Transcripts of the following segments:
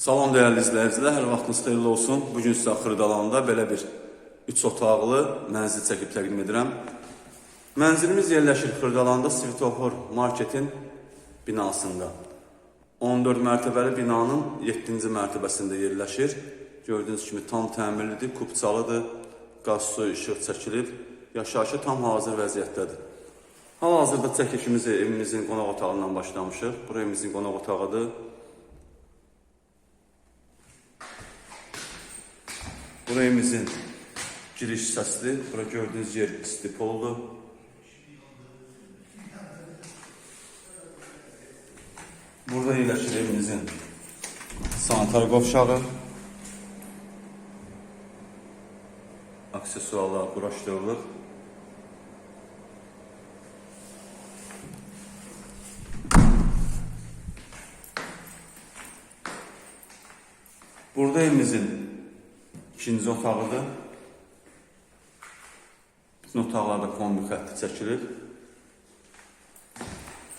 Salam dəyərli izləyicilər, hər vaxtınız xeyirli olsun. Bu gün sizə Xırdalanda belə bir 3 otaqlı mənzil çəkib təqdim edirəm. Mənzilimiz yerləşir Xırdalanda Svetofor marketin binasında. 14 mərtəbəli binanın 7-ci mərtəbəsində yerləşir. Gördüyünüz kimi tam təmirlidir, kupçalıdır, qaz, su, işıq çəkilib. Yaşayışı tam hazır vəziyyətdədir. Hal-hazırda çəkişimizi evimizin qonaq otağından başlamışıq. Bura evimizin qonaq otağıdır. Bura evimizin giriş hissəsidir. Bura gördüyünüz yer istipoldur. Burada yerləşir evimizin sanitar qovşağı. Aksesuarlar quraşdırılır. Burada evimizin ikinci otağıdır. Bütün otaqlarda kombi xətti çəkilir.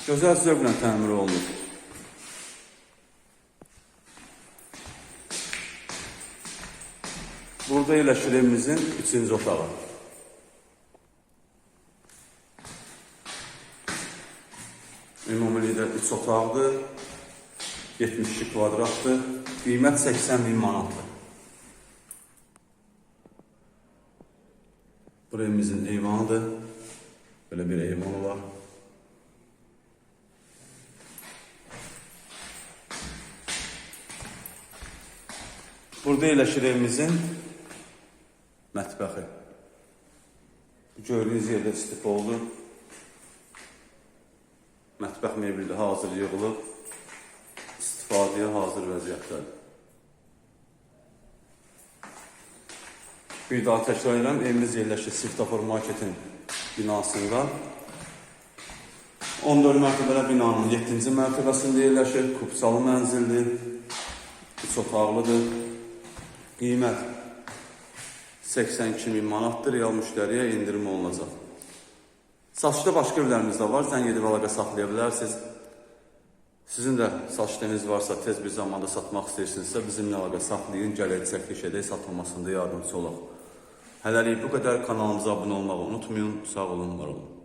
Gözəl zövqlə təmir olunur. Burada yerləşir evimizin üçüncü otağı. Ümumilikdə 3 otaqdır. 72 kvadratdır. Qiymət 80 bin manatdır. Bura evimizin eyvanıdır. Böyle bir eyvanı var. Burada yerləşir evimizin mətbəxi. Bu gördüyünüz yerdə istif oldu. Mətbəx mebeli hazır yığılıb. İstifadəyə hazır vəziyyətdədir. Bir daha təkrar edirəm, evimiz yerləşir Siftafor Marketin binasında. 14 mərtəbəli binanın 7-ci mərtəbəsində yerləşir. Kupsalı mənzildir. 3 otaqlıdır. Qiymət 82 min manatdır. Real müştəriyə indirim olunacaq. Satışda başqa evlərimiz də var. Zəng edib əlaqə saxlaya bilərsiniz. Sizin də satışlarınız varsa, tez bir zamanda satmaq istəyirsinizsə, bizimlə əlaqə saxlayın, gələk çəkiliş edək, satılmasında yardımcı olaq. Hələlik bu qədər kanalımıza abunə olmağı unutmayın. Sağ olun, var olun.